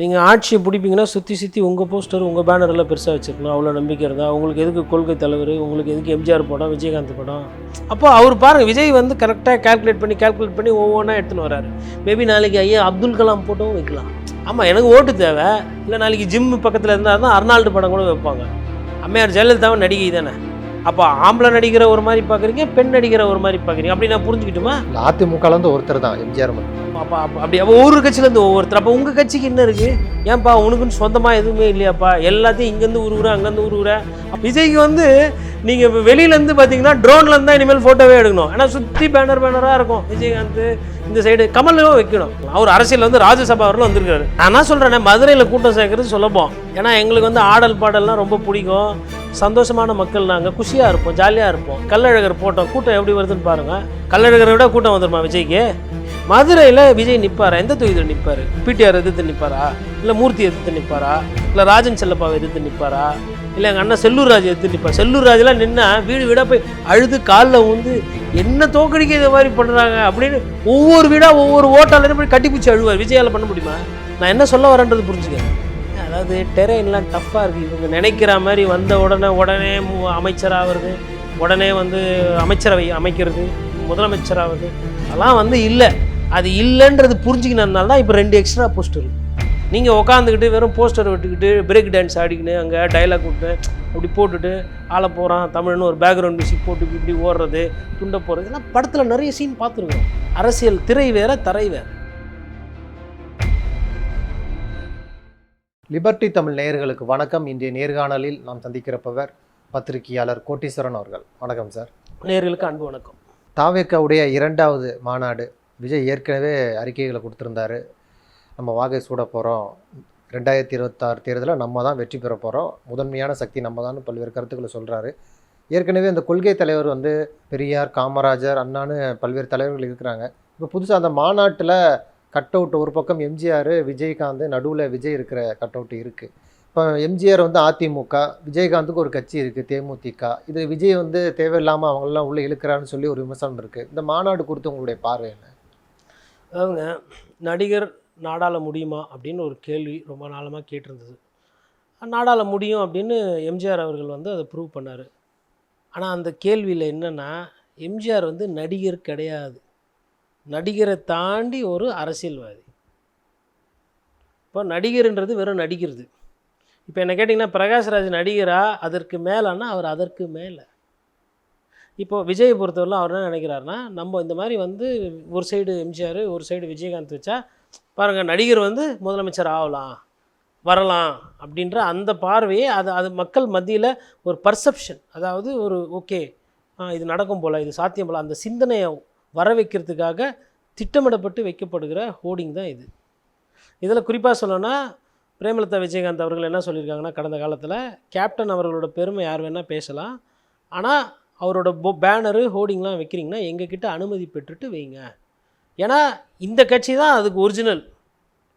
நீங்கள் ஆட்சியை பிடிப்பீங்கன்னா சுற்றி சுற்றி உங்கள் போஸ்டர் உங்கள் பேனரெல்லாம் பெருசாக வச்சுருக்கணும் அவ்வளோ நம்பிக்கை இருந்தால் உங்களுக்கு எதுக்கு கொள்கை தலைவர்? உங்களுக்கு எதுக்கு எம்ஜிஆர் படம் விஜயகாந்த் படம்? அப்போ அவர் பாருங்கள் விஜய் வந்து கரெக்டாக கால்குலேட் பண்ணி கால்குலேட் பண்ணி ஒவ்வொன்றா எடுத்துன்னு வராரு. மேபி நாளைக்கு ஐயா அப்துல் கலாம் போட்டோவும் வைக்கலாம். ஆமாம் எனக்கு ஓட்டு தேவை. இல்லை நாளைக்கு ஜிம் பக்கத்தில் இருந்தால் தான் அர்னால்டு படம் கூட வைப்பாங்க. அம்மையார் ஜெயலலிதாவும் நடிகை தானே. அப்போ ஆம்பளை நடிக்கிற ஒரு மாதிரி பார்க்குறீங்க பெண் நடிக்கிற ஒரு மாதிரி பார்க்குறீங்க அப்படி நான் புரிஞ்சுக்கிட்டுமா? அதிமுகல இருந்து ஒருத்தர் தான் எம்ஜிஆர் அப்போ அப்போ அப்படி அப்போ ஒவ்வொரு கட்சியிலேருந்து ஒவ்வொருத்தர். அப்போ உங்கள் கட்சிக்கு என்ன இருக்குது ஏன்பா உனக்குன்னு சொந்தமாக எதுவுமே இல்லையாப்பா? எல்லாத்தையும் இங்கேருந்து உருவுற அங்கேருந்து உருவுற விஜய்க்கு வந்து நீங்கள் வெளியிலேருந்து பார்த்தீங்கன்னா ட்ரோன்லேருந்து தான் இனிமேல் ஃபோட்டோவே எடுக்கணும். ஏன்னா சுற்றி பேனர் பேனராக இருக்கும். விஜயகாந்த் இந்த சைடு கமலும் வைக்கணும். அவர் அரசியல் வந்து ராஜ்யசபா வரலும் வந்திருக்காரு. நான் என்ன சொல்கிறேன் மதுரையில் கூட்டம் சேர்க்கறது சுலபம் ஏன்னா எங்களுக்கு வந்து ஆடல் பாடல்லாம் ரொம்ப பிடிக்கும். சந்தோஷமான மக்கள் நாங்கள் குஷியாக இருப்போம் ஜாலியாக இருப்போம். கள்ளழகர் போட்டோம் கூட்டம் எப்படி வருதுன்னு பாருங்கள் கள்ளழகரை விட கூட்டம் வந்துருமா விஜய்க்கு? மதுரையில் விஜய் நிற்பாரா எந்த தொகுதியில் நிற்பார் பிடிஆர் எதிர்த்து நிற்பாரா இல்லை மூர்த்தி எதிர்த்து நிற்பாரா இல்லை ராஜன் செல்லப்பாவை எதிர்த்து நிற்பாரா இல்லை எங்கள் அண்ணன் செல்லூர் ராஜ் எதிர்த்து நிற்பார் செல்லூர் ராஜெலாம் நின்னா வீடு வீடாக போய் அழுது காலில் வந்து என்ன தோக்கடிக்க இதை மாதிரி பண்ணுறாங்க அப்படின்னு ஒவ்வொரு வீடாக ஒவ்வொரு ஓட்டாளரும் போய் கட்டிப்பிடிச்சி அழுவார். விஜயால் பண்ண முடியுமா? நான் என்ன சொல்ல வரேன்றது புரிஞ்சுக்கேன் அதாவது டெரெயின்லாம் டஃப்பாக இருக்குது இவங்க நினைக்கிற மாதிரி வந்த உடனே உடனே மு- அமைச்சராகிறது உடனே வந்து அமைச்சரவை அமைக்கிறது முதலமைச்சராகிறது அதெல்லாம் வந்து இல்லை. அது இல்லைன்றது புரிஞ்சுக்கினதுனால தான் இப்போ ரெண்டு எக்ஸ்ட்ரா போஸ்டர் நீங்கள் உட்காந்துக்கிட்டு வெறும் போஸ்டர் விட்டுக்கிட்டு பிரேக் டான்ஸ் ஆடிக்கின்னு அங்கே டைலாக் விட்டு அப்படி போட்டுட்டு ஆள போகிறான் தமிழ்னு ஒரு பேக்ரவுண்ட் மியூசிக் போட்டு இப்படி ஓடுறது துண்டை போடுறது இதெல்லாம் படத்தில் நிறைய சீன் பார்த்துருக்கோம் அரசியல் திரை வேற தரை வேறு. லிபர்டி தமிழ் நேயர்களுக்கு வணக்கம். இன்றைய நேர்காணலில் நாம் சந்திக்கிறப்பவர் பத்திரிகையாளர் கோட்டீஸ்வரன் அவர்கள். வணக்கம் சார் நேர்களுக்கு அன்பு வணக்கம். தாவேக்காவுடைய இரண்டாவது மாநாடு விஜய் ஏற்கனவே அறிக்கைகளை கொடுத்துருந்தாரு. நம்ம வாகை சூட போகிறோம் ரெண்டாயிரத்தி இருபத்தாறு தேர்தலில் நம்ம தான் வெற்றி பெற போகிறோம் முதன்மையான சக்தி நம்ம தான் பல்வேறு கருத்துக்களை சொல்கிறாரு ஏற்கனவே அந்த கொள்கை தலைவர் வந்து பெரியார் காமராஜர் அண்ணான்னு பல்வேறு தலைவர்கள் இருக்கிறாங்க. இப்போ புதுசாக அந்த மாநாட்டில் கட் அவுட் ஒரு பக்கம் எம்ஜிஆர் விஜயகாந்த் நடுவில் விஜய் இருக்கிற கட் அவுட் இருக்குது இப்போ எம்ஜிஆர் வந்து அதிமுக விஜயகாந்துக்கு ஒரு கட்சி இருக்குது தேமுதிக. இது விஜய் வந்து தேவையில்லாமல் அவங்களெல்லாம் உள்ளே இழுக்கிறான்னு சொல்லி ஒரு விமர்சனம் இருக்குது இந்த மாநாடு குறித்து உங்களுடைய பார்வை என்ன? அதாவதுங்க நடிகர் நாடாள முடியுமா அப்படின்னு ஒரு கேள்வி ரொம்ப நாளமாக கேட்டிருந்தது. நாடாள முடியும் அப்படின்னு எம்ஜிஆர் அவர்கள் வந்து அதை ப்ரூவ் பண்ணார். ஆனால் அந்த கேள்வியில் என்னென்னா எம்ஜிஆர் வந்து நடிகர் கிடையாது. நடிகரை தாண்டி ஒரு அரசியல்வாதி. இப்போ நடிகர்ன்றது வெறும் நடிக்கிறது. இப்போ என்ன கேட்டிங்கன்னா பிரகாஷ்ராஜ் நடிகரா? அதற்கு மேலேன்னா அவர் அதற்கு மேலே. இப்போ விஜயை பொறுத்தவரையிலும் அவர் என்ன நினைக்கிறாருன்னா நம்ம இந்த மாதிரி வந்து ஒரு சைடு எம்ஜிஆர் ஒரு சைடு விஜயகாந்த் வச்சா பாருங்கள் நடிகர் வந்து முதலமைச்சர் ஆகலாம் வரலாம் அப்படின்ற அந்த பார்வையே அது அது மக்கள் மத்தியில் ஒரு பர்செப்ஷன் அதாவது ஒரு ஓகே இது நடக்கும் போல் இது சாத்தியம் போல். அந்த சிந்தனையை வர வைக்கிறதுக்காக திட்டமிடப்பட்டு வைக்கப்படுகிற ஹோர்டிங் தான் இது. இதில் குறிப்பாக சொல்லணும்னா பிரேமலதா விஜயகாந்த் அவர்கள் என்ன சொல்லியிருக்காங்கன்னா கடந்த காலத்தில் கேப்டன் அவர்களோட பெருமை யார் வேணால் பேசலாம். ஆனால் அவரோட போ பேனரு ஹோர்டிங்லாம் வைக்கிறீங்கன்னா எங்ககிட்ட அனுமதி பெற்றுட்டு வைங்க. ஏன்னா இந்த கட்சி தான் அதுக்கு ஒரிஜினல்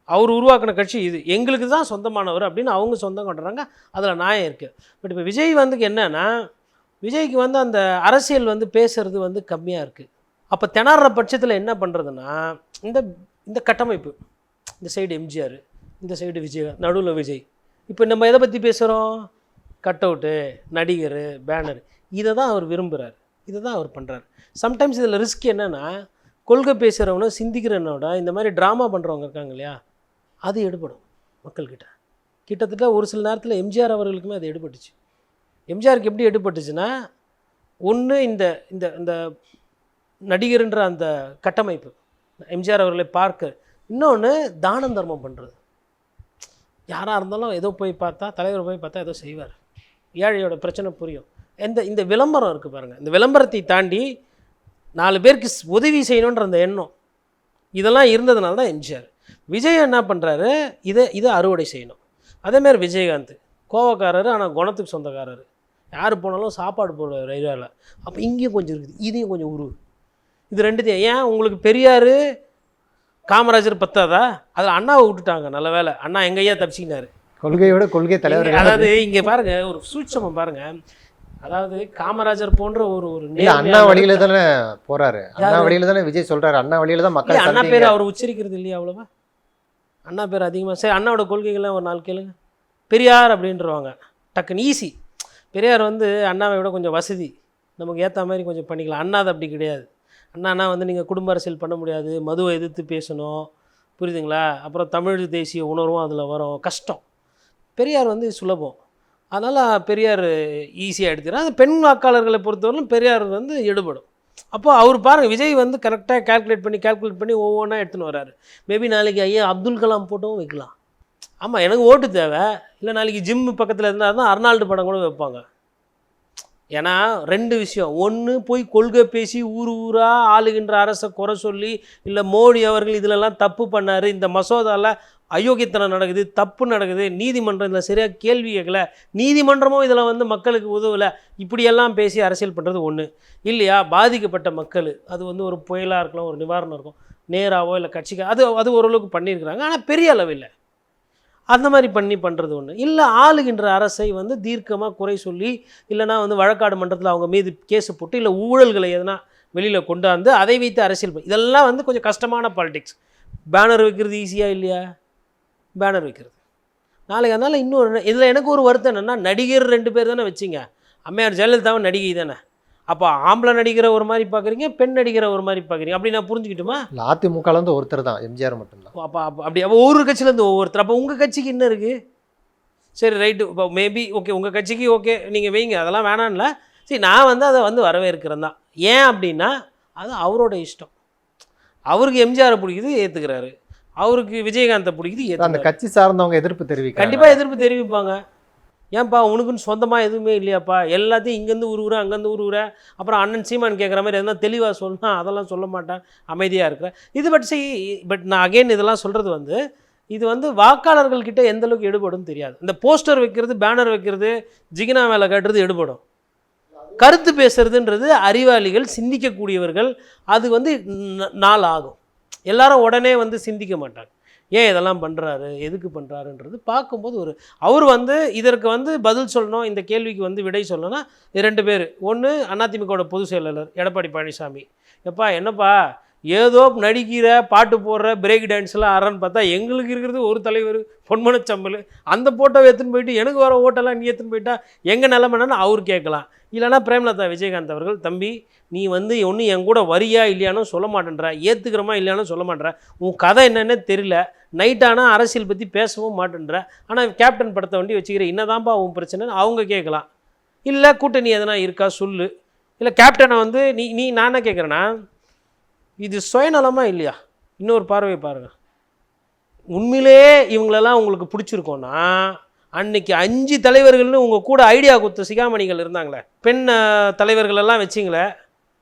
அவர் உருவாக்கின கட்சி இது. எங்களுக்கு தான் சொந்தமானவர் அப்படின்னு அவங்க சொந்தம் கொண்டுறாங்க அதில் நியாயம் இருக்குது பட் இப்போ விஜய் வந்து என்னென்னா விஜய்க்கு வந்து அந்த அரசியல் வந்து பேசுகிறது வந்து கம்மியாக இருக்குது அப்போ திணற பட்சத்தில் என்ன பண்ணுறதுன்னா இந்த இந்த கட்டமைப்பு இந்த சைடு எம்ஜிஆர் இந்த சைடு விஜய் நடுவில் விஜய். இப்போ நம்ம எதை பற்றி பேசுகிறோம் கட் அவுட்டு நடிகர் பேனர் இதை தான் அவர் விரும்புகிறார் இதை தான் அவர் பண்ணுறாரு சம்டைம்ஸ் இதில் ரிஸ்க் என்னென்னா கொள்கை பேசுகிறவனோ சிந்திக்கிறவனோட இந்த மாதிரி ட்ராமா பண்ணுறவங்க இருக்காங்க இல்லையா அது எடுபடும் மக்கள்கிட்ட. கிட்டத்தட்ட ஒரு சில நேரத்தில் எம்ஜிஆர் அவர்களுக்குமே அது எடுபட்டுச்சு. எம்ஜிஆருக்கு எப்படி எடுபட்டுச்சுன்னா ஒன்று இந்த இந்த இந்த நடிகர்ன்ற அந்த கட்டமைப்பு. எம்ஜிஆர் அவர்களை பார்க்க. இன்னொன்று தானம் தர்மம் பண்ணுறது யாராக இருந்தாலும் ஏதோ போய் பார்த்தா தலைவர் போய் பார்த்தா ஏதோ செய்வார். ஏழையோட பிரச்சனை புரியும். எந்த இந்த விளம்பரம் இருக்குது பாருங்கள் இந்த விளம்பரத்தை தாண்டி நாலு பேருக்கு உதவி செய்யணுன்ற அந்த எண்ணம். இதெல்லாம் இருந்ததுனால தான் எம்ஜிஆர். விஜய் என்ன பண்ணுறாரு இதை இதை அறுவடை செய்யணும். அதேமாரி விஜயகாந்த். கோவக்காரர் ஆனால் குணத்துக்கு சொந்தக்காரர். யார் போனாலும் சாப்பாடு போடுவார் ரயில்வேல. அப்போ இங்கேயும் கொஞ்சம் இருக்குது. இதையும் கொஞ்சம் உருவு இது ரெண்டுத்தையும். ஏன்? உங்களுக்கு பெரியார் காமராஜர் பத்தாதா? அதில் அண்ணாவை விட்டுட்டாங்க நல்ல வேலை அண்ணா எங்க ஐயா தப்பிச்சிக்கினாரு கொள்கையோட கொள்கை தலைவர்கள் அதாவது இங்க பாருங்க ஒரு சூட்சமம் பாருங்க. அதாவது காமராஜர் போன்ற ஒரு ஒரு அண்ணா வழியில தானே போறாரு. அண்ணா? வழியில தானே விஜய் சொல்றாரு. அண்ணா வழியில தான் மக்கள் அண்ணா. பேர் அவர் உச்சரிக்கிறது இல்லையா அவ்வளவா? அண்ணா பேர் அதிகமாக சரி அண்ணாவோட கொள்கைகள்லாம் ஒரு நாலு கேளுங்க. பெரியார் அப்படின்றவாங்க டக்குன்னு ஈஸி. பெரியார் வந்து அண்ணாவை விட கொஞ்சம் வசதி. நமக்கு ஏற்ற மாதிரி கொஞ்சம் பண்ணிக்கலாம். அண்ணா அது அப்படி கிடையாது. அண்ணானா வந்து நீங்கள் குடும்ப அரசியல் பண்ண முடியாது. மதுவை எதிர்த்து பேசணும். புரியுதுங்களா? அப்புறம் தமிழ் தேசிய உணர்வும் அதில் வரும். கஷ்டம். பெரியார் வந்து சுலபம். அதனால் பெரியார் ஈஸியாக எடுத்துக்கிறார். அந்த பெண் வாக்காளர்களை பொறுத்தவரையிலும் பெரியார் வந்து எடுபடும். அப்போ அவர் பாருங்கள் விஜய் வந்து கரெக்டாக கால்குலேட் பண்ணி கால்குலேட் பண்ணி ஒவ்வொன்றா எடுத்துன்னு வர்றாரு. மேபி நாளைக்கு ஐயா அப்துல் கலாம் போட்டோவும் வைக்கலாம். ஆமாம் எனக்கு ஓட்டு தேவை. இல்லை நாளைக்கு ஜிம் பக்கத்தில் இருந்தால் தான் அர்னால்டு படம் கூட வைப்பாங்க. ஏன்னா ரெண்டு விஷயம். ஒன்று போய் கொள்கை பேசி ஊர் ஊராக ஆளுகின்ற அரசை குறை சொல்லி இல்லை மோடி அவர்கள் இதிலெல்லாம் தப்பு பண்ணார் இந்த மசோதாவில் அயோக்கியத்தனம் நடக்குது தப்பு நடக்குது நீதிமன்றம் இதில் சரியாக கேள்வி கேட்கல நீதிமன்றமும் இதில் வந்து மக்களுக்கு உதவலை இப்படியெல்லாம் பேசி அரசியல் பண்ணுறது ஒன்று இல்லையா? பாதிக்கப்பட்ட மக்கள். அது வந்து ஒரு புயலாக இருக்கலாம் ஒரு நிவாரணம் இருக்கும். நேராவோ இல்லை கட்சிக்கு அது அது ஓரளவுக்கு பண்ணியிருக்கிறாங்க. ஆனால் பெரிய அளவில் அந்த மாதிரி பண்ணி பண்ணுறது ஒன்று இல்லை ஆளுகின்ற அரசை வந்து தீர்க்கமாக குறை சொல்லி இல்லைனா வந்து வழக்காடு மன்றத்தில் அவங்க மீது கேஸு போட்டு இல்லை ஊழல்களை எதனா வெளியில் கொண்டாந்து அதை வைத்து அரசியல் இதெல்லாம் வந்து கொஞ்சம் கஷ்டமான பாலிடிக்ஸ் பேனர் வைக்கிறது ஈஸியாக இல்லையா? பேனர் வைக்கிறது. நாளைக்கு அதனால் இன்னொரு இதில் எனக்கு ஒரு வருத்தம் என்னென்னா நடிகர் ரெண்டு பேர் தானே வச்சிங்க. அம்மையார் ஜெயலலிதாவும் நடிகை தானே. அப்போ ஆம்பளை நடிக்கிற ஒரு மாதிரி பார்க்குறீங்க பெண் நடிக்கிற ஒரு மாதிரி பார்க்குறீங்க அப்படி நான் புரிஞ்சுக்கிட்டுமா? இல்லை அதிமுகலேருந்து ஒருத்தர் தான் எம்ஜிஆர் மட்டும்தான். அப்போ அப்போ அப்படி அப்போ ஒவ்வொரு கட்சியிலேருந்து ஒவ்வொருத்தர். அப்போ உங்கள் கட்சிக்கு என்ன இருக்குது சரி ரைட்டு இப்போ மேபி ஓகே உங்கள் கட்சிக்கு ஓகே நீங்கள் வைங்க. அதெல்லாம் வேணாம்ல. சரி நான் வந்து அதை வந்து வரவேற்கிறேன் தான். ஏன் அப்படின்னா அது அவரோட இஷ்டம். அவருக்கு எம்ஜிஆரை பிடிக்குது ஏற்றுக்கிறாரு அவருக்கு விஜயகாந்தை பிடிக்குது அந்த கட்சி சார்ந்தவங்க எதிர்ப்பு தெரிவிக்க கண்டிப்பாக எதிர்ப்பு தெரிவிப்பாங்க. ஏன்பா உனக்குன்னு சொந்தமாக எதுவுமே இல்லையாப்பா? எல்லாத்தையும் இங்கேருந்து உருவுற அங்கேருந்து உருவுற அப்புறம் அண்ணன் சீமான் கேட்குற மாதிரி எதனா தெளிவாக சொல்லணும் அதெல்லாம் சொல்ல மாட்டேன். அமைதியாக இருக்கிறேன் இது பட் சி பட் நான் அகைன் இதெல்லாம் சொல்கிறது வந்து இது வந்து வாக்காளர்கள்கிட்ட எந்த அளவுக்கு எடுபடும் தெரியாது. இந்த போஸ்டர் வைக்கிறது பேனர் வைக்கிறது ஜிகினா மேலே கட்டுறது எடுபடும். கருத்து பேசுறதுன்றது அறிவாளிகள் சிந்திக்கக்கூடியவர்கள் அது வந்து நாள் ஆகும். எல்லாரும் உடனே வந்து சிந்திக்க மாட்டாங்க. ஏன் இதெல்லாம் பண்ணுறாரு எதுக்கு பண்ணுறாருன்றது பார்க்கும்போது ஒரு அவர் வந்து இதற்கு வந்து பதில் சொல்லணும் இந்த கேள்விக்கு வந்து விடை சொல்லணும்னா ரெண்டு பேர். ஒன்று அதிமுகவோட பொதுச் செயலாளர் எடப்பாடி பழனிசாமி. எப்பா என்னப்பா? ஏதோ நடிக்கிற பாட்டு போடுற பிரேக் டான்ஸ்லாம் ஆடுறான்னு பார்த்தா எங்களுக்கு இருக்கிறது ஒரு தலைவர் பொன்மனச்சம்பல் அந்த போட்டோவை எடுத்துன்னு போயிட்டு எனக்கு வர ஓட்டெல்லாம் நீ எடுத்துன்னு போயிட்டா எங்கள் நிலமனன்னு அவர் கேட்கலாம். இல்லைனா பிரேமலதா விஜயகாந்த் அவர்கள் தம்பி நீ வந்து ஒன்று என் கூட வரியா இல்லையானும் சொல்ல மாட்டேன்ற ஏற்றுக்கிறமா இல்லையானும் சொல்ல மாட்டேற உன் கதை என்னன்னே தெரியல. நைட்டானா அரசியல் பற்றி பேசவும் மாட்டேன்ற. ஆனால் கேப்டன் படத்தை வண்டி வச்சுக்கிற என்னதான்ப்பா உன் பிரச்சனைன்னு அவங்க கேட்கலாம். இல்லை கூட்டணி எதனா இருக்கா சொல்லு. இல்லை கேப்டனை வந்து நீ நீ நான் என்ன கேட்குறேன்னா இது சுயநலமாக இல்லையா? இன்னொரு பார்வை பாருங்கள் உண்மையிலேயே இவங்களெல்லாம் உங்களுக்கு பிடிச்சிருக்கோன்னா அன்னைக்கு அஞ்சு தலைவர்கள்னு உங்கள் கூட ஐடியா கொடுத்த சிகாமணிகள் இருந்தாங்களே பெண் தலைவர்களெல்லாம் தலைவர்கள் எல்லாம் வச்சிங்களே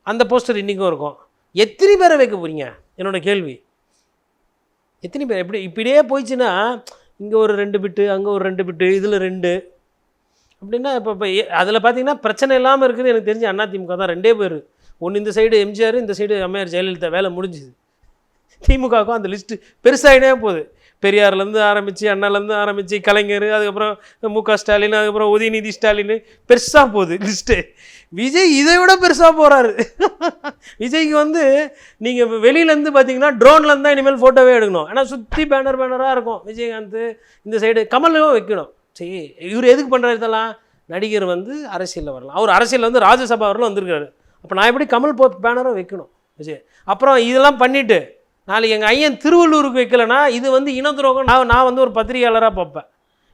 அந்த போஸ்டர் இன்றைக்கும் இருக்கும். எத்தனை பேரை வைக்க போகிறீங்க என்னோட கேள்வி. எத்தனை பேர்? எப்படி இப்படியே போயிடுச்சுன்னா இங்கே ஒரு ரெண்டு பிட்டு அங்கே ஒரு ரெண்டு பிட்டு இதில் ரெண்டு. அப்படின்னா இப்போ இப்போ அதில் பார்த்தீங்கன்னா பிரச்சனை இல்லாமல் இருக்குது எனக்கு தெரிஞ்சு அதிமுக தான் ரெண்டே பேர். ஒன்று இந்த சைடு எம்ஜிஆர் இந்த சைடு அம்மையார் ஜெயலலிதா வேலை முடிஞ்சுது. திமுகவுக்கும் அந்த லிஸ்ட்டு பெருசாகினே போகுது. பெரியார்லேருந்து ஆரம்பித்து அண்ணாலேருந்து ஆரம்பித்து கலைஞர் அதுக்கப்புறம் மு க ஸ்டாலின் அதுக்கப்புறம் உதயநிதி ஸ்டாலின் பெருசாக போகுது லிஸ்ட்டு விஜய் இதை விட பெருசாக போகிறாரு விஜய்க்கு வந்து நீங்கள் வெளியிலேருந்து பார்த்தீங்கன்னா ட்ரோன்லேருந்து தான் இனிமேல் ஃபோட்டோவே எடுக்கணும். ஏன்னா சுற்றி பேனர் பேனராக இருக்கும். விஜயகாந்த் இந்த சைடு கமலும் வைக்கணும். சரி இவர் எதுக்கு பண்ணுறாரு இதெல்லாம்? நடிகர் வந்து அரசியலில் வரலாம். அவர் அரசியலில் வந்து ராஜ்யசபா வரலாம் வந்திருக்காரு அப்போ நான் எப்படி கமல் போ பேனரும் வைக்கணும்? விஜய். அப்புறம் இதெல்லாம் பண்ணிவிட்டு நாளைக்கு எங்கள் ஐயன் திருவள்ளூருக்கு வைக்கலைன்னா இது வந்து இனத்துரோகம் நான் நான் வந்து ஒரு பத்திரிகையாளராக பார்ப்பேன்.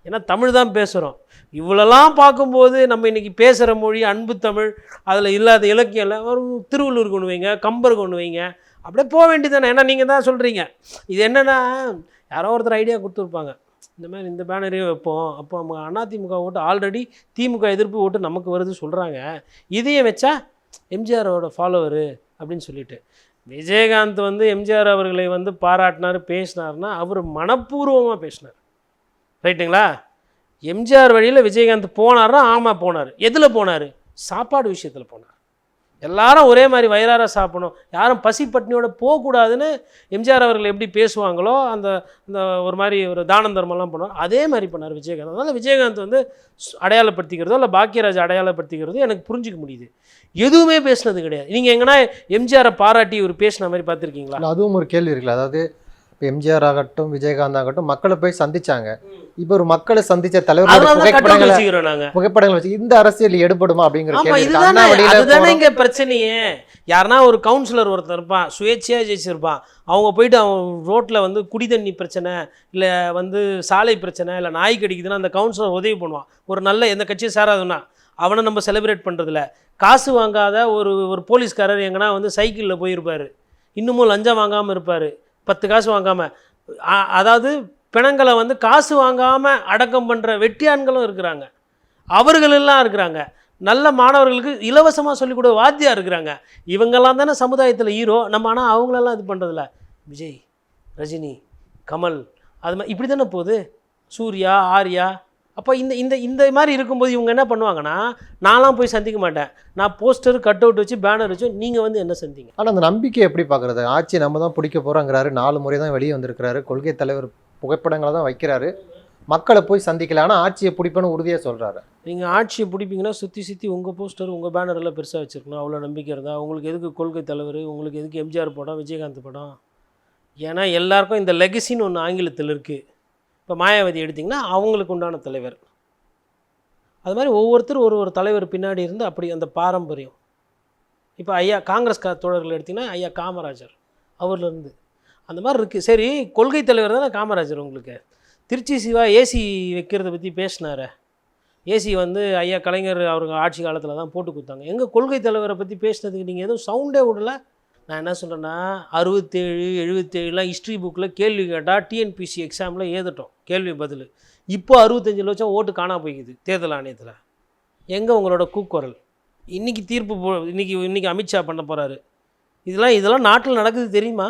ஏன்னா தமிழ் தான் பேசுகிறோம் இவ்வளோலாம் பார்க்கும்போது நம்ம இன்றைக்கி பேசுகிற மொழி அன்பு தமிழ் அதில் இல்லாத இலக்கியம் இல்லை. ஒரு திருவள்ளூருக்கு ஒன்று வைங்க கம்பருக்கு ஒன்று வைங்க. அப்படியே போக வேண்டியதானே ஏன்னா நீங்கள் தான் சொல்கிறீங்க இது என்னென்னா யாரோ ஒருத்தர் ஐடியா கொடுத்துருப்பாங்க. இந்த மாதிரி இந்த பேனரையும் வைப்போம். அப்போ நம்ம அதிமுக ஓட்டு ஆல்ரெடி திமுக எதிர்ப்பு ஓட்டு நமக்கு வருது சொல்கிறாங்க இதையும் வச்சா எம்ஜிஆரோட ஃபாலோவரு அப்படின்னு சொல்லிட்டு. விஜயகாந்த் வந்து எம்ஜிஆர் அவர்களை வந்து பாராட்டினார் பேசினார்னா அவர் மனப்பூர்வமாக பேசினார். ரைட்டுங்களா? எம்ஜிஆர் வழியில் விஜயகாந்த் போனார்னா ஆமாம் போனார். எதில் போனார்? சாப்பாடு விஷயத்தில் போனார். எல்லாரும் ஒரே மாதிரி வயிறார சாப்பிடணும். யாரும் பசி பட்டினியோட போகக்கூடாதுன்னு எம்ஜிஆர் அவர்கள் எப்படி பேசுவாங்களோ அந்த அந்த ஒரு மாதிரி ஒரு தானம் தர்மம்லாம் பண்ணுவார் அதே மாதிரி பண்ணார் விஜயகாந்த். அதனால் விஜயகாந்த் வந்து அடையாளப்படுத்திக்கிறதோ இல்லை பாக்கியராஜ் அடையாளப்படுத்திக்கிறதோ எனக்கு புரிஞ்சிக்க முடியுது. எதுவுமே பேசுனது கிடையாது. நீங்கள் எங்கன்னா எம்ஜிஆரை பாராட்டி இவர் பேசின மாதிரி பார்த்துருக்கீங்களா? அதுவும் ஒரு கேள்வி இருக்குல்ல. அதாவது இப்போ எம்ஜிஆர் ஆகட்டும் விஜயகாந்த் ஆகட்டும் மக்களை போய் சந்திச்சாங்க. இப்போ ஒரு மக்களை சந்திச்ச அவுட் புகைப்படங்களை வச்சு இந்த அரசியல் எடுபடுமா அப்படிங்கிற. இங்க பிரச்சனையே. யாருன்னா ஒரு கவுன்சிலர் ஒருத்தர் இருப்பான் சுயேட்சையா ஜெயிச்சிருப்பான். அவங்க போயிட்டு அவன் ரோட்ல வந்து குடி தண்ணி பிரச்சனை இல்ல வந்து சாலை பிரச்சனை இல்ல நாய் கடிக்குதுன்னா அந்த கவுன்சிலர் உதவி பண்ணுவான். ஒரு நல்ல எந்த கட்சியும் சேராதுன்னா அவனை நம்ம செலிப்ரேட் பண்றதில்ல. காசு வாங்காத ஒரு ஒரு போலீஸ்காரர் எங்கன்னா வந்து சைக்கிளில் போயிருப்பார். இன்னமும் லஞ்சம் வாங்காமல் இருப்பார். பத்து காசு வாங்காமல் அதாவது பிணங்களை வந்து காசு வாங்காமல் அடக்கம் பண்ணுற வெட்டியான்களும் இருக்கிறாங்க. அவர்களெல்லாம் இருக்கிறாங்க. நல்ல மாணவர்களுக்கு இலவசமாக சொல்லிக் வாத்தியாக இருக்கிறாங்க. இவங்கெல்லாம் தானே சமுதாயத்தில் ஹீரோ நம்ம ஆனால் அவங்களெல்லாம் இது பண்ணுறதில்ல விஜய் ரஜினி கமல் அது மாதிரி இப்படி தானே போகுது? சூர்யா ஆர்யா அப்போ இந்த இந்த இந்த மாதிரி இருக்கும்போது இவங்க என்ன பண்ணுவாங்கன்னா நான்லாம் போய் சந்திக்க மாட்டேன். நான் போஸ்டர் கட் அவுட் வச்சு பேனர் வச்சு நீங்கள் வந்து என்ன சந்திங்க? ஆனா அந்த நம்பிக்கை எப்படி பார்க்கறது? ஆட்சி நம்ம தான் பிடிக்க போறோங்கிறாரு நாலு முறை தான் வெளியே வந்திருக்கிறாரு கொள்கை தலைவர் புகைப்படங்களை தான் வைக்கிறாரு. மக்களை போய் சந்திக்கல ஆனா ஆட்சியை பிடிப்பேன்னு உறுதியா சொல்றாரு. நீங்கள் ஆட்சியை பிடிப்பீங்கன்னா சுற்றி சுற்றி உங்கள் போஸ்டர் உங்கள் பேனர் எல்லாம் பெருசாக வச்சுருக்கணும். அவ்வளோ நம்பிக்கை இருந்தால் உங்களுக்கு எதுக்கு கொள்கை தலைவர்? உங்களுக்கு எதுக்கு எம்ஜிஆர் படம் விஜயகாந்த் படம்? ஏன்னா எல்லாருக்கும் இந்த லெகசின்னு ஒன்று ஆங்கிலத்தில் இருக்குது இப்போ மாயாவதி எடுத்திங்கன்னா அவங்களுக்கு உண்டான தலைவர். அது மாதிரி ஒவ்வொருத்தரும் ஒரு ஒரு தலைவர் பின்னாடி இருந்து அப்படி அந்த பாரம்பரியம். இப்போ ஐயா காங்கிரஸ் கா தோழர்கள் எடுத்திங்கன்னா ஐயா காமராஜர் அவர்லேருந்து. அந்த மாதிரி இருக்குது சரி கொள்கை தலைவர் தானே காமராஜர் உங்களுக்கு? திருச்சி சிவா ஏசி வைக்கிறத பற்றி பேசினார. ஏசி வந்து ஐயா கலைஞர் அவருங்க ஆட்சி காலத்தில் தான் போட்டு கொடுத்தாங்க. எங்கள் கொள்கை தலைவரை பற்றி பேசினதுக்கு நீங்கள் எதுவும் சவுண்டே விடல? நான் என்ன சொல்கிறேன்னா அறுபத்தேழு எழுபத்தேழுலாம் ஹிஸ்ட்ரி புக்கில் கேள்வி கேட்டால் டிஎன்பிசி எக்ஸாமில் ஏதட்டும் கேள்வி பதில். இப்போ அறுபத்தஞ்சு லட்சம் ஓட்டு காணா போய்க்குது தேர்தல் ஆணையத்தில். எங்கே உங்களோட கூக்குரல்? இன்றைக்கி தீர்ப்பு போ இன்றைக்கி இன்றைக்கி அமித்ஷா பண்ண போகிறாரு இதெல்லாம் இதெல்லாம் நாட்டில் நடக்குது தெரியுமா?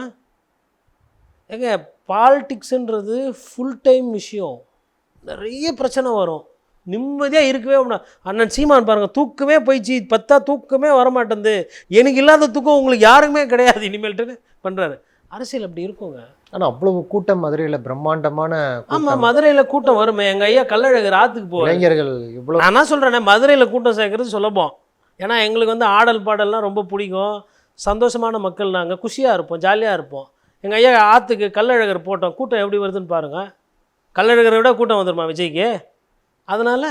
ஏங்க பாலிட்டிக்ஸுன்றது ஃபுல் டைம் விஷயம். நிறைய பிரச்சனை வரும். நிம்மதியாக இருக்கவே அண்ணன் சீமான் பாருங்கள் தூக்கமே போயிடுச்சு. பத்தா தூக்கமே வரமாட்டேங்குது எனக்கு இல்லாத தூக்கம் உங்களுக்கு யாருக்குமே கிடையாது. இனிமேல்ட்டுன்னு பண்ணுறாரு அரசியல் அப்படி இருக்குங்க. ஆனா அவ்வளவு கூட்டம் மதுரையில பிரம்மாண்டமான ஆமாம் மதுரையில் கூட்டம் வருமே. எங்கள் ஐயா கள்ளழகர் ஆற்றுக்கு போவார். இளைஞர்கள் இவ்வளவு நான் என்ன சொல்கிறேனே மதுரையில் கூட்டம் சேர்க்கறது சுலபம். ஏன்னா எங்களுக்கு வந்து ஆடல் பாடல்லாம் ரொம்ப பிடிக்கும். சந்தோஷமான மக்கள் நாங்கள் குஷியாக இருப்போம் ஜாலியாக இருப்போம். எங்கள் ஐயா ஆற்றுக்கு கள்ளழகர் போட்டோம். கூட்டம் எப்படி வருதுன்னு பாருங்கள் கள்ளழகரை விட கூட்டம் வந்துருமா விஜய்க்கு? அதனால்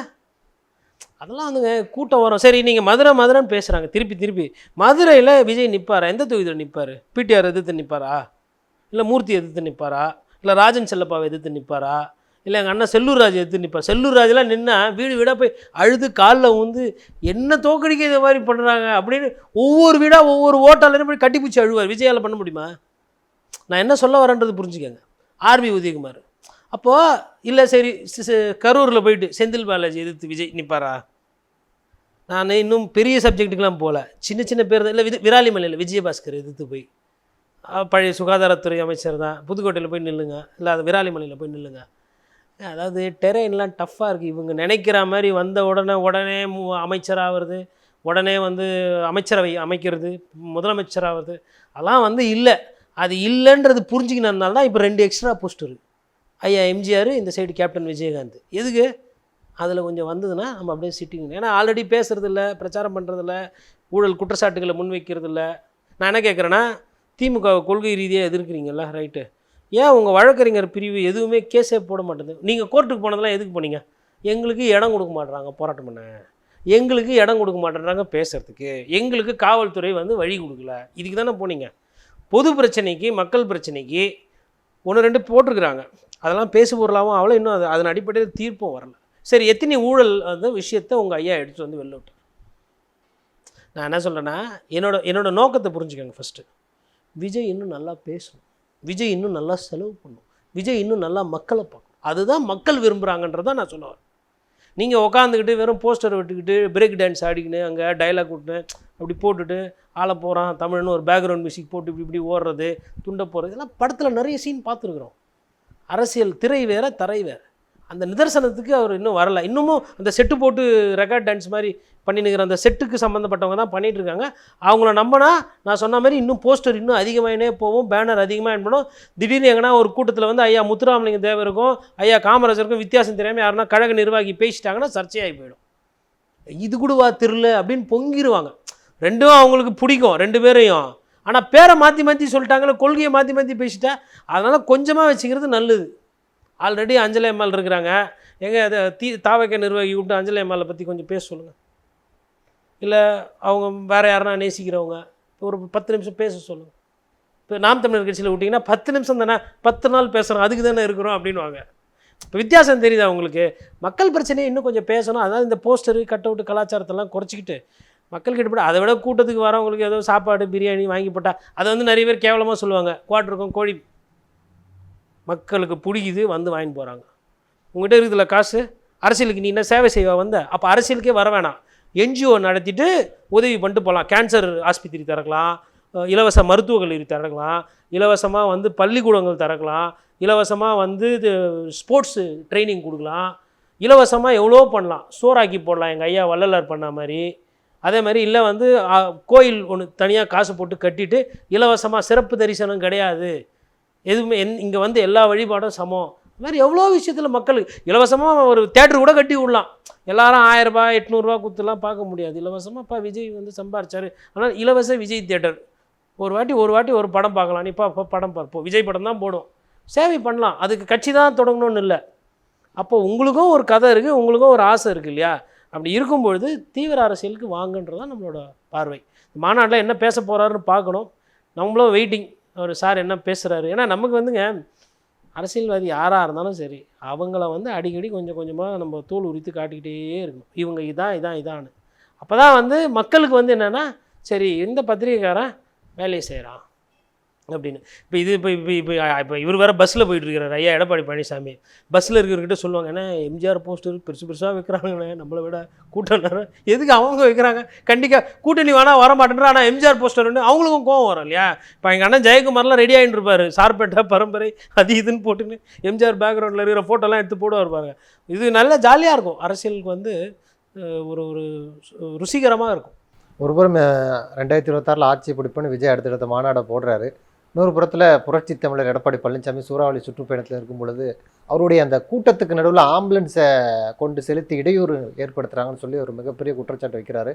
அதெல்லாம் வந்துங்க கூட்டம் வரும். சரி நீங்கள் மதுரை மதுரைன்னு பேசுகிறாங்க திருப்பி திருப்பி. மதுரையில் விஜய் நிற்பாரா எந்த தொகுதியில் நிற்பார் பிடிஆர் எதிர்த்து நிற்பாரா இல்லை மூர்த்தி எதிர்த்து நிற்பாரா இல்லை ராஜன் செல்லப்பாவை எதிர்த்து நிற்பாரா இல்லை எங்கள் அண்ணன் செல்லூர் ராஜ் எதிர்த்து நிற்பார் செல்லூர் ராஜெலாம் நின்னா வீடு வீடாக போய் அழுது காலில் வந்து என்ன தோக்கடிக்க இதை மாதிரி பண்ணுறாங்க அப்படின்னு ஒவ்வொரு வீடாக ஒவ்வொரு ஓட்டாளரும் போய் கட்டிப்பிடிச்சி அழுவார். விஜயால் பண்ண முடியுமா? நான் என்ன சொல்ல வரேன்றது புரிஞ்சுக்கங்க. R B Udhayakumar. அப்போது இல்லை சரி கரூரில் போயிட்டு செந்தில் பாலாஜி எதிர்த்து விஜய் நிற்பாரா நான் இன்னும் பெரிய சப்ஜெக்ட்டுக்கெலாம் போகல சின்ன சின்ன பேர் தான் இல்லை விது விராலிமலையில் விஜயபாஸ்கர் எதிர்த்து போய். பழைய சுகாதாரத்துறை அமைச்சர் தான். புதுக்கோட்டையில் போய் நில்லுங்க. இல்லை அது விராலிமலையில் போய் நில்லுங்க. அதாவது டெரெயின்லாம் டஃப்பாக இருக்குது இவங்க நினைக்கிற மாதிரி வந்த உடனே உடனே மு- அமைச்சராகிறது உடனே வந்து அமைச்சரவை அமைக்கிறது முதலமைச்சராகிறது அதெல்லாம் வந்து இல்லை. அது இல்லைன்றது புரிஞ்சுக்கினதுனால தான் இப்போ ரெண்டு எக்ஸ்ட்ரா போஸ்ட் இருக்குது ஐயா எம்ஜிஆர் இந்த சைடு கேப்டன் விஜயகாந்த். எதுக்கு? அதில் கொஞ்சம் வந்ததுன்னா நம்ம அப்படியே சிட்டிங் ஏன்னா ஆல்ரெடி பேசுறதில்ல பிரச்சாரம் பண்ணுறதில்ல ஊழல் குற்றச்சாட்டுகளை முன்வைக்கிறதில்ல. நான் என்ன கேட்குறேன்னா திமுக கொள்கை ரீதியாக எதிர்க்கிறீங்கல்ல ரைட்டு ஏன் உங்கள் வழக்கறிஞர் பிரிவு எதுவுமே கேஸே போட மாட்டேங்குது நீங்கள் கோர்ட்டுக்கு போனதெல்லாம் எதுக்கு போனீங்க? எங்களுக்கு இடம் கொடுக்க மாட்றாங்க போராட்டம் பண்ண. எங்களுக்கு இடம் கொடுக்க மாட்டேன்றாங்க பேசுறதுக்கு. எங்களுக்கு காவல்துறை வந்து வழி கொடுக்கல. இதுக்கு தானே போனீங்க. பொது பிரச்சனைக்கு மக்கள் பிரச்சனைக்கு ஒன்று ரெண்டு போட்டிருக்கிறாங்க. அதெல்லாம் பேசு பொருளாகவும் அவ்வளோ இன்னும் அது அதன் அடிப்படையில் தீர்ப்பும் வரல. சரி எத்தனை ஊழல் அந்த விஷயத்தை உங்கள் ஐயா எடுத்துகிட்டு வந்து வெளில விட்டார்? நான் என்ன சொல்கிறேன்னா என்னோட என்னோட நோக்கத்தை புரிஞ்சுக்கோங்க ஃபஸ்ட்டு விஜய் இன்னும் நல்லா பேசணும். விஜய் இன்னும் நல்லா செலவு பண்ணும். விஜய் இன்னும் நல்லா மக்களை பார்க்கணும். அதுதான் மக்கள் விரும்புகிறாங்கன்றதான் நான் சொல்லுவேன் நீங்கள் உட்காந்துக்கிட்டு வெறும் போஸ்டர் விட்டுக்கிட்டு பிரேக் டான்ஸ் ஆடிக்கின்னு அங்கே டைலாக் விட்டுன்னு அப்படி போட்டுட்டு ஆள போகிறான் தமிழ்னு ஒரு பேக்ரவுண்ட் மியூசிக் போட்டு இப்படி இப்படி ஓடுறது துண்டை போடுறது இதெல்லாம் படத்தில் நிறைய சீன் பார்த்துருக்குறோம். அரசியல் திரை வேற தரை வேற. அந்த நிதர்சனத்துக்கு அவர் இன்னும் வரல. இன்னமும் அந்த செட்டு போட்டு ரெக்கார்ட் டான்ஸ் மாதிரி பண்ணினுக்கிற அந்த செட்டுக்கு சம்மந்தப்பட்டவங்க தான் பண்ணிகிட்டு இருக்காங்க. அவங்கள நம்பினா நான் சொன்ன மாதிரி இன்னும் போஸ்டர் இன்னும் அதிகமாகினே போகும். பேனர் அதிகமாக பண்ணணும் திடீர்னு எங்கன்னா ஒரு கூட்டத்தில் வந்து ஐயா முத்துராமலிங்க தேவருக்கும் ஐயா காமராஜருக்கும் வித்தியாசம் தெரியாமல் யாருன்னா கழக நிர்வாகி பேசிட்டாங்கன்னா சர்ச்சையாகி போயிடும். இது கூடவா திருல அப்படின்னு பொங்கிடுவாங்க ரெண்டும் அவங்களுக்கு பிடிக்கும். ரெண்டு பேரையும். ஆனால் பேரை மாற்றி மாற்றி சொல்லிட்டாங்களே கொள்கையை மாற்றி மாற்றி பேசிட்டா அதனால் கொஞ்சமாக வச்சுக்கிறது நல்லது. ஆல்ரெடி அஞ்சலி அம்மாள் இருக்கிறாங்க. எங்க அதை தீ தாவக்க நிர்வாகி விட்டு அஞ்சலி அம்மாளை பற்றி கொஞ்சம் பேச சொல்லுங்கள் இல்லை அவங்க வேறு யாருன்னா நேசிக்கிறவங்க ஒரு பத்து நிமிஷம் பேச சொல்லுங்கள் இப்போ நாம் தமிழர் கட்சியில் விட்டிங்கன்னா பத்து நிமிஷம் தானே பத்து நாள் பேசுகிறோம் அதுக்கு தானே இருக்கிறோம் அப்படின்வாங்க இப்போ வித்தியாசம் தெரியுதா உங்களுக்கு? மக்கள் பிரச்சனையை இன்னும் கொஞ்சம் பேசணும் அதாவது இந்த போஸ்டரு கட் அவுட் கலாச்சாரத்தெல்லாம் குறைச்சிக்கிட்டு மக்கள் எடுப்பட அதை விட கூட்டத்துக்கு வரவங்களுக்கு ஏதோ சாப்பாடு பிரியாணி வாங்கி போட்டால் அதை வந்து நிறைய பேர் கேவலமாக சொல்லுவாங்க. குவாட்டருக்கும் கோழி மக்களுக்கு பிடிக்குது வந்து வாங்கி போகிறாங்க உங்கள்கிட்ட இருக்குதுல காசு? அரசியலுக்கு நீ என்ன சேவை செய்வா வந்த? அப்போ அரசியலுக்கே வர வேணாம். என்ஜிஓ நடத்திட்டு உதவி பண்ணிட்டு போகலாம் கேன்சர் ஆஸ்பத்திரி திறக்கலாம். இலவச மருத்துவக் கல்லூரி திறக்கலாம். இலவசமாக வந்து பள்ளிக்கூடங்கள் திறக்கலாம். இலவசமாக வந்து இது ஸ்போர்ட்ஸு ட்ரைனிங் கொடுக்கலாம். இலவசமாக எவ்வளோ பண்ணலாம். சோறாக்கி போடலாம். எங்கள் ஐயா வள்ளலார் பண்ண மாதிரி. அதே மாதிரி இல்லை வந்து கோயில் ஒன்று தனியாக காசு போட்டு கட்டிட்டு இலவசமாக சிறப்பு தரிசனம் கிடையாது. எதுவுமே என் இங்கே வந்து எல்லா வழிபாடும் சமம். இது மாதிரி எவ்வளோ விஷயத்தில் மக்களுக்கு இலவசமாக ஒரு தேட்டர் கூட கட்டி விடலாம். எல்லாரும் ஆயிரரூபா எட்நூறுரூவா கொடுத்துலாம் பார்க்க முடியாது. இலவசமாக இப்போ விஜய் வந்து சம்பாரிச்சார். ஆனால் இலவச விஜய் தேட்டர் ஒரு வாட்டி ஒரு வாட்டி ஒரு படம் பார்க்கலாம். நீ அப்போ படம் பார்ப்போம் விஜய் படம் தான் போடும். சேவை பண்ணலாம். அதுக்கு கட்சி தான் தொடங்கணும்னு இல்லை. அப்போ உங்களுக்கும் ஒரு கதை இருக்குது உங்களுக்கும் ஒரு ஆசை இருக்குது இல்லையா? அப்படி இருக்கும்பொழுது தீவிர அரசியலுக்கு வாங்கன்றது தான் நம்மளோட பார்வை. மாநாட்டில் என்ன பேச போகிறாருன்னு பார்க்கணும். நம்மளும் வெயிட்டிங் அவர் சார் என்ன பேசுகிறாரு ஏன்னா நமக்கு வந்துங்க அரசியல்வாதி யாராக இருந்தாலும் சரி அவங்கள வந்து அடிக்கடி கொஞ்சம் கொஞ்சமாக நம்ம தோல் உரித்து காட்டிக்கிட்டே இருக்கணும். இவங்க இதான் இதான் இதான்னு. அப்போ தான் வந்து மக்களுக்கு வந்து என்னென்னா சரி இந்த பத்திரிகைக்காரன் வேலையை செய்கிறான் அப்படின்னு. இப்போ இது இப்போ இப்போ இப்போ இப்போ இவர் வேறு பஸ்ஸில் போயிட்டு இருக்கிறார் ஐயா எடப்பாடி பழனிசாமி. பஸ்ஸில் இருக்கிறவர்கிட்ட சொல்லுவாங்க ஏன்னா எம்ஜிஆர் போஸ்டர் பெருசு பெருசாக வைக்கிறாங்கண்ணே நம்மளை விட கூட்டம் நேரம் எதுக்கு அவங்க வைக்கிறாங்க? கண்டிப்பாக கூட்டணி வேணா வர மாட்டேன்ற ஆனால் எம்ஜிஆர் போஸ்டர் ஒன்று அவங்களுக்கும் கோவம் வரும் இல்லையா? இப்போ எங்கள் அண்ணன் ஜெயக்குமார்லாம் ரெடி ஆகிட்டு இருப்பார் சார்பேட்டை பரம்பரை அது இதுன்னு போட்டுன்னு எம்ஜிஆர் பேக்ரவுண்டில் இருக்கிற ஃபோட்டோலாம் எடுத்து போடுவார் பாருங்க. இது நல்லா ஜாலியாக இருக்கும். அரசியலுக்கு வந்து ஒரு ஒரு ருசிகரமாக இருக்கும். ஒருபுறம் ரெண்டாயிரத்தி இருபத்தாறில் ஆட்சி பிடிப்புன்னு விஜய் அடுத்தடுத்த மாநாடை போடுறாரு. இன்னொரு புறத்தில் புரட்சி தமிழர் எடப்பாடி பழனிசாமி சூறாவளி சுற்றுப்பயணத்தில் இருக்கும் பொழுது அவருடைய அந்த கூட்டத்துக்கு நடுவில் ஆம்புலன்ஸை கொண்டு செலுத்தி இடையூறு ஏற்படுத்துகிறாங்கன்னு சொல்லி ஒரு மிகப்பெரிய குற்றச்சாட்டு வைக்கிறாரு.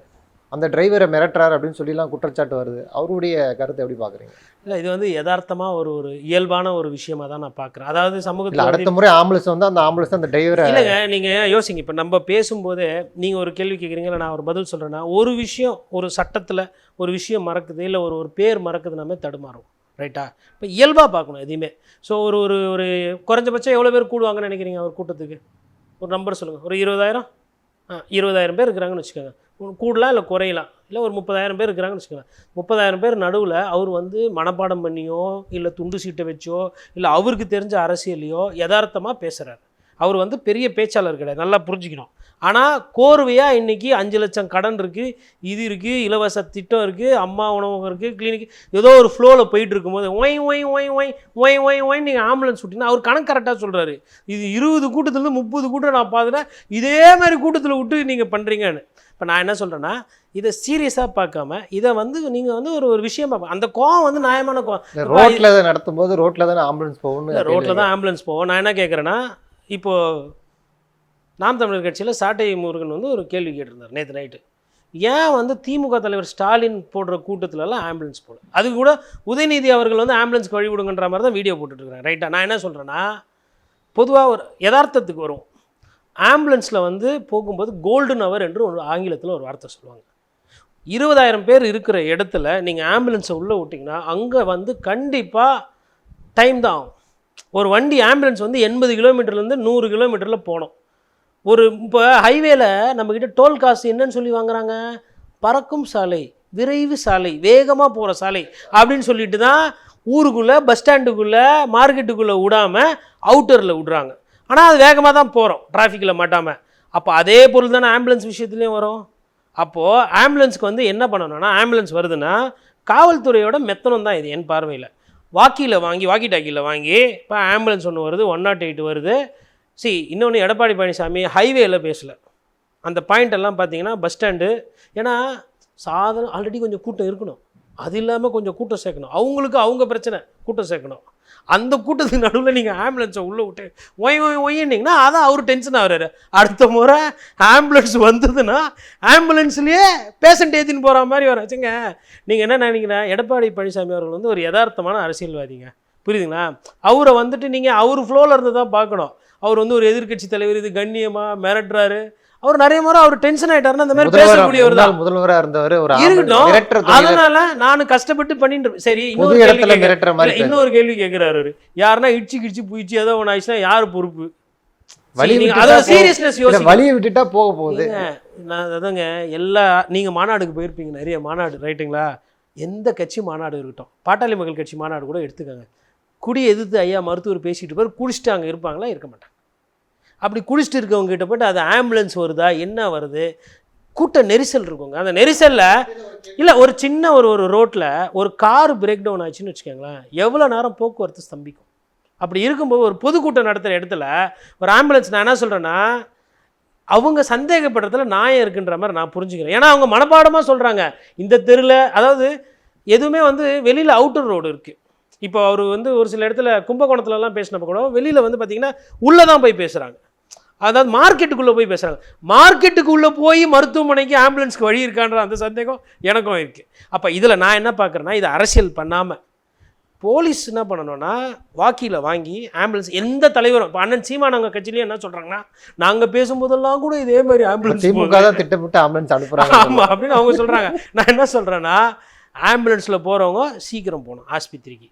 அந்த டிரைவரை மிரட்டுறாரு அப்படின்னு சொல்லிலாம் குற்றச்சாட்டு வருது. அவருடைய கருத்தை எப்படி பார்க்குறீங்க இல்லை இது வந்து யதார்த்தமாக ஒரு ஒரு இயல்பான ஒரு விஷயமா தான் நான் பார்க்குறேன் அதாவது இல்லை சமூகத்தில் அடுத்த முறை ஆம்புலன்ஸ் வந்து அந்த ஆம்புலன்ஸ் அந்த டிரைவரை இல்லைங்க நீங்கள் யோசிங்க. இப்போ நம்ம பேசும்போதே நீங்கள் ஒரு கேள்வி கேட்குறீங்களா நான் ஒரு பதில் சொல்கிறேன்னா ஒரு விஷயம் ஒரு சட்டத்தில் ஒரு விஷயம் மறக்குது இல்லை ஒரு ஒரு பேர் மறக்குது நம்ம தடுமாறும். ரைட்டா? இப்போ இயல்பாக பார்க்கணும் எதையுமே. ஸோ ஒரு ஒரு ஒரு குறைஞ்சபட்சம் எவ்வளோ பேர் கூடுவாங்கன்னு நினைக்கிறீங்க ஒரு கூட்டத்துக்கு? ஒரு நம்பர் சொல்லுங்கள் ஒரு இருபதாயிரம்? ஆ இருபதாயிரம் பேர் இருக்கிறாங்கன்னு வச்சுக்கோங்க. கூடலாம் இல்லை குறையலாம் இல்லை ஒரு முப்பதாயிரம் பேர் இருக்கிறாங்கன்னு வச்சுக்கோங்க. முப்பதாயிரம் பேர் நடுவில் அவர் வந்து மனப்பாடம் பண்ணியோ இல்லை துண்டு சீட்டை வச்சோ இல்லை அவருக்கு தெரிஞ்ச அரசியலையோ யதார்த்தமாக பேசுகிறார் அவர் வந்து பெரிய பேச்சாளர் கிடையாது நல்லா புரிஞ்சுக்கணும். ஆனால் கோர்வையாக இன்றைக்கி அஞ்சு லட்சம் கடன் இருக்குது இது இருக்குது இலவச திட்டம் இருக்குது அம்மா உணவகம் இருக்குது கிளினிக் ஏதோ ஒரு ஃப்ளோவில் போயிட்டு இருக்கும்போது why why why why why why why நீங்கள் ஆம்புலன்ஸ் விட்டிங்கன்னா அவர் கணக்கு கரெக்டாக சொல்கிறாரு இது இருபது கூட்டத்துலேருந்து முப்பது கூட்டம் நான் பார்த்துட்டேன். இதே மாதிரி கூட்டத்தில் விட்டு நீங்கள் பண்ணுறீங்கன்னு இப்போ நான் என்ன சொல்கிறேன்னா இதை சீரியஸாக பார்க்காம இதை வந்து நீங்கள் வந்து ஒரு ஒரு விஷயமா பா- அந்த கோவம் வந்து நியாயமான கோவம் ரோட்டில் நடத்தும் போது ரோட்டில் தானே ஆம்புலன்ஸ் போகணும்னு ரோட்டில் தான் ஆம்புலன்ஸ் போவோம் நான் என்ன கேட்குறேன்னா இப்போது நாம் தமிழர் கட்சியில் சாட்டை முருகன் வந்து ஒரு கேள்வி கேட்டிருந்தார் நேற்று நைட்டு. ஏன் வந்து திமுக தலைவர் ஸ்டாலின் போடுற கூட்டத்துலலாம் ஆம்புலன்ஸ் போடல? அது கூட உதயநிதி அவர்கள் வந்து ஆம்புலன்ஸ்க்கு வழி விடுங்கன்ற மாதிரி தான் வீடியோ போட்டுட்ருக்குறேன் ரைட்டாக நான் என்ன சொல்கிறேன்னா பொதுவாக ஒரு யதார்த்தத்துக்கு வரும் ஆம்புலன்ஸில் வந்து போகும்போது கோல்டன் அவர் என்று ஒரு ஆங்கிலத்தில் ஒரு வார்த்தை சொல்லுவாங்க. இருபதாயிரம் பேர் இருக்கிற இடத்துல நீங்கள் ஆம்புலன்ஸை உள்ளே விட்டிங்கன்னா அங்கே வந்து கண்டிப்பாக டைம் தான் ஆகும். ஒரு வண்டி ஆம்புலன்ஸ் வந்து எண்பது கிலோமீட்டர்லேருந்து நூறு கிலோமீட்டரில் போகணும் ஒரு இப்போ ஹைவேல நம்மக்கிட்ட டோல் காசு என்னன்னு சொல்லி வாங்குறாங்க? பறக்கும் சாலை விரைவு சாலை வேகமாக போகிற சாலை அப்படின்னு சொல்லிட்டு தான் ஊருக்குள்ளே பஸ் ஸ்டாண்டுக்குள்ளே மார்க்கெட்டுக்குள்ளே விடாமல் அவுட்டரில் விடுறாங்க. ஆனால் அது வேகமாக தான் போகிறோம் டிராஃபிக்கில் மாட்டாமல் அப்போ அதே பொருள் தானே ஆம்புலன்ஸ் விஷயத்துலேயும் வரும். அப்போது ஆம்புலன்ஸுக்கு வந்து என்ன பண்ணணும்னா ஆம்புலன்ஸ் வருதுன்னா காவல்துறையோட மெத்தனம் தான் இது என் பார்வையில். வாக்கியில் வாங்கி வாக்கி டாக்கியில் வாங்கி இப்போ ஆம்புலன்ஸ் ஒன்று வருது ஒன் நாட் எயிட் வருது. சி இன்னொன்று எடப்பாடி பழனிசாமி ஹைவேயில் பேசலை. அந்த பாயிண்ட் எல்லாம் பார்த்தீங்கன்னா பஸ் ஸ்டாண்டு ஏன்னா சாதனம் ஆல்ரெடி கொஞ்சம் கூட்டம் இருக்கணும். அது இல்லாமல் கொஞ்சம் கூட்டம் சேர்க்கணும். அவங்களுக்கு அவங்க பிரச்சனை கூட்டம் சேர்க்கணும். அந்த கூட்டத்துக்கு நடுவில் நீங்கள் ஆம்புலன்ஸை உள்ளே விட்டு ஒய் ஒய் ஒய்ன்னீங்கன்னா அதான் அவர் டென்ஷன் ஆகிறாரு. அடுத்த முறை ஆம்புலன்ஸ் வந்ததுன்னா ஆம்புலன்ஸ்லேயே பேஷண்ட் ஏற்றின்னு போகிற மாதிரி வராச்சுங்க நீங்கள் என்ன நினைக்கிறேன் எடப்பாடி பழனிசாமி அவர்கள் வந்து ஒரு யதார்த்தமான அரசியல்வாதிங்க. புரியுதுங்களா? அவரை வந்துட்டு நீங்கள் அவர் ஃப்ளோவில் இருந்து தான் பார்க்கணும். அவர் வந்து ஒரு எதிர்க்கட்சி தலைவர் இது கண்ணியமாக மிரட்டுறாரு. அவர் நிறைய முறை அவர் டென்ஷன் ஆயிட்டாருன்னா அந்த மாதிரி பேசக்கூடியவர் தான். முதல்வரா இருந்தவர் ஒரு இருக்கட்டும். அதனால நான் கஷ்டப்பட்டு பண்ணிட்டு. சரி இன்னொரு இடத்துல. மிரட்டுற மாதிரி இன்னொரு கேள்வி கேட்கிறாரு அவரு. யாருன்னா இடிச்சு கிடிச்சு புயிச்சு ஏதோ ஒன்று ஆயிடுச்சுன்னா யார் பொறுப்பு? வழி போ- சீரியஸ்னஸ் யோசிங்க வழியை விட்டுட்டா போக போகுது. நான் அதாங்க எல்லா நீங்க மாநாடுக்கு போயிருப்பீங்க நிறைய மாநாடு ரைட்டுங்களா? எந்த கட்சி மாநாடு இருக்கட்டும். பாட்டாளி மக்கள் கட்சி மாநாடு கூட எடுத்துக்கோங்க. குடி எதிர்த்து ஐயா மருத்துவர் பேசிட்டு போய் குடிச்சிட்டு அங்கே இருப்பாங்களா இருக்க மாட்டாங்க. அப்படி குடிச்சிட்டு இருக்கவங்க கிட்ட போயிட்டு அது ஆம்புலன்ஸ் வருதா என்ன வருது? கூட்ட நெரிசல் இருக்குங்க. அந்த நெரிசலில் இல்லை ஒரு சின்ன ஒரு ஒரு ரோட்டில் ஒரு கார் பிரேக் டவுன் ஆச்சுன்னு வச்சுக்கோங்களேன். எவ்வளோ நேரம் போக்குவரத்து ஸ்தம்பிக்கும்? அப்படி இருக்கும்போது ஒரு பொதுக்கூட்டம் நடத்துகிற இடத்துல ஒரு ஆம்புலன்ஸ் நான் என்ன சொல்கிறேன்னா அவங்க சந்தேகப்படுறதுல நியாயம் இருக்குன்ற மாதிரி நான் புரிஞ்சுக்கிறேன். ஏன்னா அவங்க மனப்பாடமாக சொல்கிறாங்க இந்த தெருவில் அதாவது எதுவுமே வந்து வெளியில் அவுட்டர் ரோடு இருக்குது இப்போ அவர் வந்து ஒரு சில இடத்துல கும்பகோணத்துலலாம் பேசினப்ப கூட வெளியில் வந்து பார்த்திங்கன்னா உள்ளே தான் போய் பேசுகிறாங்க அதாவது மார்க்கெட்டுக்குள்ளே போய் பேசுகிறாங்க மார்க்கெட்டுக்குள்ளே போய் மருத்துவமனைக்கு ஆம்புலன்ஸ்க்கு வழி இருக்கான்ற அந்த சந்தேகம் எனக்கும் இருக்குது அப்போ இதில் நான் என்ன பார்க்குறேன்னா இது அரசியல் பண்ணாமல் போலீஸ் என்ன பண்ணணும்னா வாக்கியில் வாங்கி ஆம்புலன்ஸ் எந்த தலைவரும் இப்போ அண்ணன் சீமான் அவங்க கட்சியிலேயே என்ன சொல்கிறாங்கன்னா நாங்கள் பேசும்போதெல்லாம் கூட இதே மாதிரி ஆம்புலன்ஸ் திமுக தான் திட்டமிட்டு ஆம்புலன்ஸ் அனுப்புறாங்க. ஆமாம் அப்படின்னு அவங்க சொல்கிறாங்க நான் என்ன சொல்கிறேன்னா ஆம்புலன்ஸில் போகிறவங்க சீக்கிரம் போகணும் ஆஸ்பத்திரிக்கு.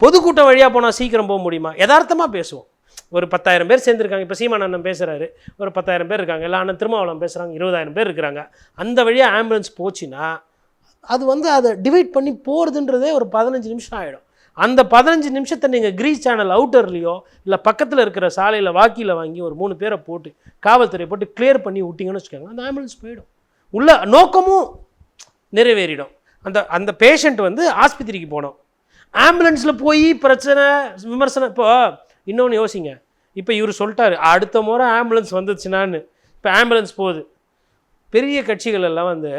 பொதுக்கூட்டம் வழியாக போனால் சீக்கிரம் போக முடியுமா? யதார்த்தமாக பேசுவோம். ஒரு பத்தாயிரம் பேர் சேர்ந்துருக்காங்க. இப்போ சீமான் அண்ணன் பேசுகிறாரு ஒரு பத்தாயிரம் பேர் இருக்காங்க. இல்லை அண்ணன் திருமாவளம் பேசுகிறாங்க இருபதாயிரம் பேர் இருக்கிறாங்க. அந்த வழியாக ஆம்புலன்ஸ் போச்சுன்னா அது வந்து அதை டிவைட் பண்ணி போகிறதுன்றதே ஒரு பதினஞ்சு நிமிஷம் ஆகிடும் அந்த பதினஞ்சு நிமிஷத்தை நீங்கள் கிரீஸ் சேனல் அவுட்டர்லேயோ இல்லை பக்கத்தில் இருக்கிற சாலையில் வாக்கியில் வாங்கி ஒரு மூணு பேரை போட்டு காவல்துறை போட்டு கிளியர் பண்ணி விட்டிங்கன்னு வச்சுக்கோங்க அந்த ஆம்புலன்ஸ் போயிடும். உள்ள நோக்கமும் நிறைவேறிடும். அந்த அந்த பேஷண்ட் வந்து ஆஸ்பத்திரிக்கு போனோம் ஆம்புலன்ஸில் போய் பிரச்சனை விமர்சனம் இப்போது இன்னொன்று யோசிங்க. இப்போ இவர் சொல்லிட்டாரு அடுத்த முறை ஆம்புலன்ஸ் வந்துச்சுனான்னு. இப்போ ஆம்புலன்ஸ் போகுது. பெரிய கட்சிகள் எல்லாம் வந்து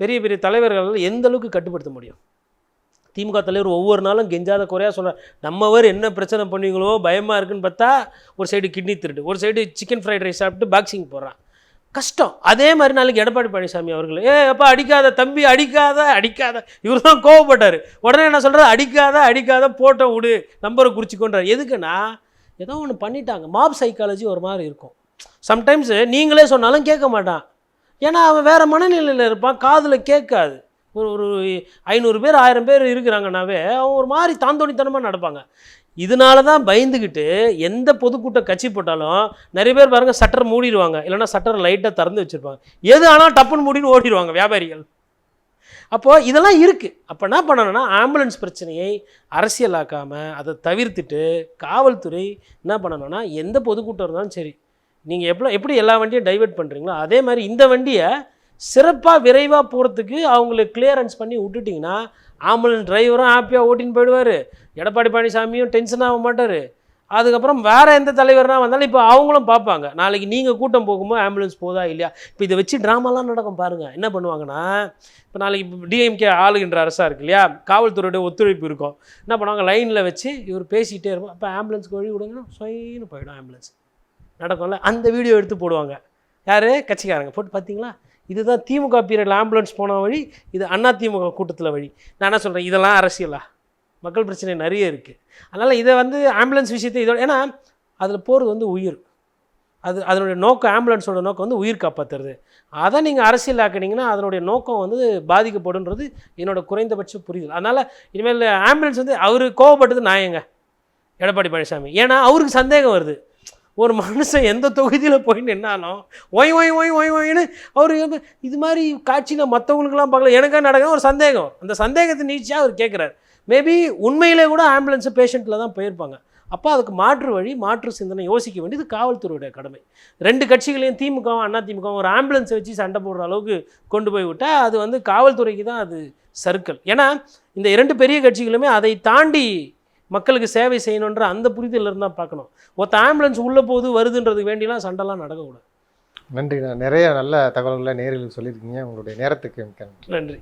பெரிய பெரிய தலைவர்கள் எல்லாம் எந்த அளவுக்கு கட்டுப்படுத்த முடியும்? திமுக தலைவர் ஒவ்வொரு நாளும் கெஞ்சாத குறையாக சொல்கிறார் நம்மவர் என்ன பிரச்சனை பண்ணுவீங்களோ பயமாக இருக்குன்னு பார்த்தா ஒரு சைடு கிட்னி திருட்டு ஒரு சைடு சிக்கன் ஃப்ரைட் ரைஸ் சாப்பிட்டு பாக்ஸிங் போடுறான். கஷ்டம். அதே மாதிரி நாளைக்கு எடப்பாடி பழனிசாமி அவர்கள் ஏ அப்பா அடிக்காத தம்பி அடிக்காத அடிக்காத. இவர் தான் கோவப்பட்டார். உடனே என்ன சொல்கிறார் அடிக்காத அடிக்காத போட்டோ விடு நம்பரை குறிச்சிக்கொண்டார் எதுக்குன்னா ஏதோ ஒன்று பண்ணிட்டாங்க. மாப் சைக்காலஜி ஒரு மாதிரி இருக்கும். சம்டைம்ஸ் நீங்களே சொன்னாலும் கேட்க மாட்டான். ஏன்னா அவன் வேறு மனநிலையில் இருப்பான் காதில் கேட்காது. ஒரு ஒரு ஐநூறு பேர் ஆயிரம் பேர் இருக்கிறாங்கனாவே அவன் ஒரு மாதிரி தாந்தோணித்தனமாக நடப்பாங்க. இதனால தான் பயந்துக்கிட்டு எந்த பொதுக்கூட்ட கட்சி போட்டாலும் நிறைய பேர் பாருங்க சட்டர் மூடிடுவாங்க. இல்லைனா சட்டர் லைட்டாக திறந்து வச்சுருப்பாங்க. எது ஆனால் டப்புன்னு மூடின்னு ஓடிடுவாங்க வியாபாரிகள். அப்போது இதெல்லாம் இருக்குது அப்போ என்ன பண்ணணும்னா ஆம்புலன்ஸ் பிரச்சனையை அரசியலாக்காமல் அதை தவிர்த்துட்டு காவல்துறை என்ன பண்ணணும்னா எந்த பொதுக்கூட்டம் இருந்தாலும் சரி நீங்கள் எப்போ எப்படி எல்லா வண்டியும் டைவர்ட் பண்ணுறீங்களோ அதே மாதிரி இந்த வண்டியை சிறப்பாக விரைவாக போகிறதுக்கு அவங்களுக்கு கிளியரன்ஸ் பண்ணி விட்டுட்டிங்கன்னா ஆம்புலன்ஸ் டிரைவரும் ஹாப்பியாக ஓட்டின்னு போயிடுவார். எடப்பாடி பழனிசாமியும் டென்ஷன் ஆக மாட்டார். அதுக்கப்புறம் வேறு எந்த தலைவர்னால் வந்தாலும் இப்போ அவங்களும் பார்ப்பாங்க. நாளைக்கு நீங்கள் கூட்டம் போகும்போது ஆம்புலன்ஸ் போதா இல்லையா? இப்போ இதை வச்சு ட்ராமாலாம் நடக்கும் பாருங்கள் என்ன பண்ணுவாங்கன்னா இப்போ நாளைக்கு டிஎம்கே ஆளுகின்ற அரசாக இருக்கு இல்லையா? காவல்துறையோட ஒத்துழைப்பு இருக்கும். என்ன பண்ணுவாங்க? லைனில் வச்சு இவர் பேசிகிட்டே இருப்போம் அப்போ ஆம்புலன்ஸ்க்கு வழி விடுங்கன்னா சொயின்னு போயிடும் ஆம்புலன்ஸ் நடக்கும்ல? அந்த வீடியோ எடுத்து போடுவாங்க. யார்? கட்சிக்காரங்க. போட்டு பார்த்தீங்களா இதுதான் திமுக பீரியடில் ஆம்புலன்ஸ் போன வழி இது அண்ணா திமுக கூட்டத்தில் வழி. நான் என்ன சொல்கிறேன் இதெல்லாம் அரசியலா? மக்கள் பிரச்சனை நிறைய இருக்குது அதனால் இதை வந்து ஆம்புலன்ஸ் விஷயத்தை இதோட ஏன்னா அதில் போகிறது வந்து உயிர். அது அதனுடைய நோக்கம் ஆம்புலன்ஸோட நோக்கம் வந்து உயிர் காப்பாற்றுறது அதை நீங்கள் அரசியல் ஆக்கினீங்கன்னா அதனுடைய நோக்கம் வந்து பாதிக்கப்படுன்றது என்னோட குறைந்தபட்ச புரிதல். அதனால் இனிமேல் ஆம்புலன்ஸ் வந்து அவர் கோவப்பட்டது நாயங்க எடப்பாடி பழனிசாமி. ஏன்னா அவருக்கு சந்தேகம் வருது. ஒரு மனுஷன் எந்த தொகுதியில் போய் நின்னாலும் ஒய் ஒய் ஒய் ஒய் ஒயின்னு அவர் இது மாதிரி காட்சி நான் மற்றவங்களுக்குலாம் பார்க்கல. எனக்கே நடக்கும் ஒரு சந்தேகம். அந்த சந்தேகத்தை நீச்சியாக அவர் கேட்குறாரு மேபி உண்மையிலே கூட ஆம்புலன்ஸு பேஷண்ட்டில் தான் போயிருப்பாங்க. அப்போ அதுக்கு மாற்று வழி மாற்று சிந்தனை யோசிக்க வேண்டியது காவல்துறையுடைய கடமை. ரெண்டு கட்சிகளையும் திமுகவும் அண்ணா திமுகவும் ஒரு ஆம்புலன்ஸை வச்சு சண்டை போடுற அளவுக்கு கொண்டு போய் விட்டால் அது வந்து காவல்துறைக்கு தான் அது சர்க்கிள் ஏன்னா இந்த இரண்டு பெரிய கட்சிகளுமே அதை தாண்டி மக்களுக்கு சேவை செய்யணுன்ற அந்த புரிதல் இருந்தால் பார்க்கணும். ஒருத்த ஆம்புலன்ஸ் உள்ளே போகுது வருதுன்றதுக்கு வேண்டிலாம் சண்டைலாம் நடக்கக்கூடாது. நன்றி நான் நிறைய நல்ல தகவல்களை நேரில் சொல்லியிருக்கீங்க. உங்களுடைய நேரத்துக்கு நன்றி.